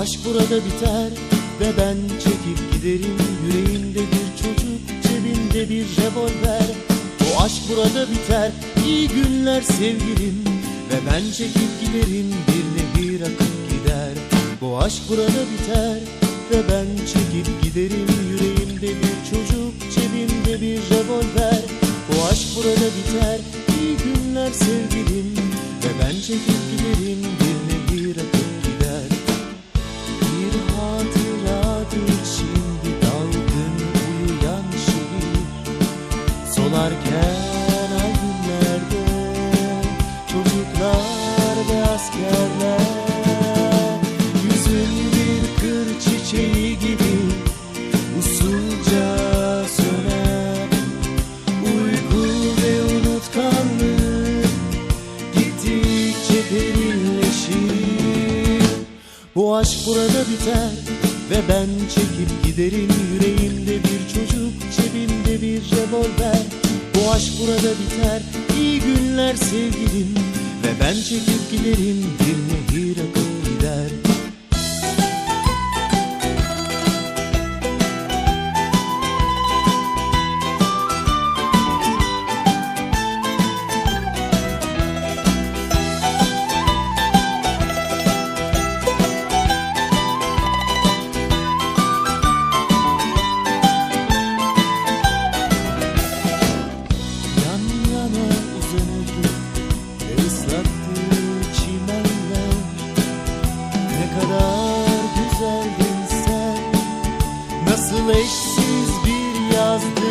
Aşk burada biter ve ben çekip giderim. Yüreğimde bir çocuk cebimde bir revolver. Bu aşk burada biter. İyi günler sevgilim. Ve ben çekip giderim bir nehir akıp gider. Bu aşk burada biter ve ben çekip giderim. Yüreğimde bir çocuk cebimde bir revolver. Bu aşk burada biter. İyi günler sevgilim. Ve ben çekip giderim bir Bu aşk burada biter ve ben çekip giderim. Yüreğimde bir çocuk cebimde bir revolver. Bu aşk burada biter. İyi günler sevgilim. Ve ben çekip giderim. Bir nehir akıp gider eşsiz bir yazdı.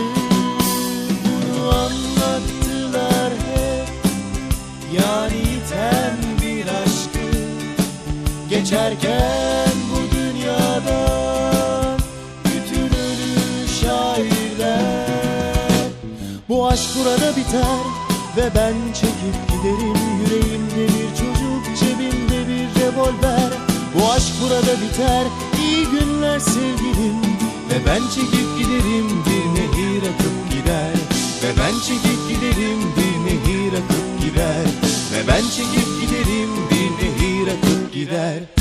Bunu anlattılar hep. Yani iten bir aşkı. Geçerken bu dünyadan Bütün ölü şairler. Bu aşk burada biter ve ben çekip giderim. Yüreğimde bir çocuk cebimde bir revolver. Bu aşk burada biter. İyi günler sevgilim ve ben çekip giderim bir nehir akıp gider. Ve ben çekip giderim bir nehir akıp gider. Ve ben çekip giderim bir nehir akıp gider.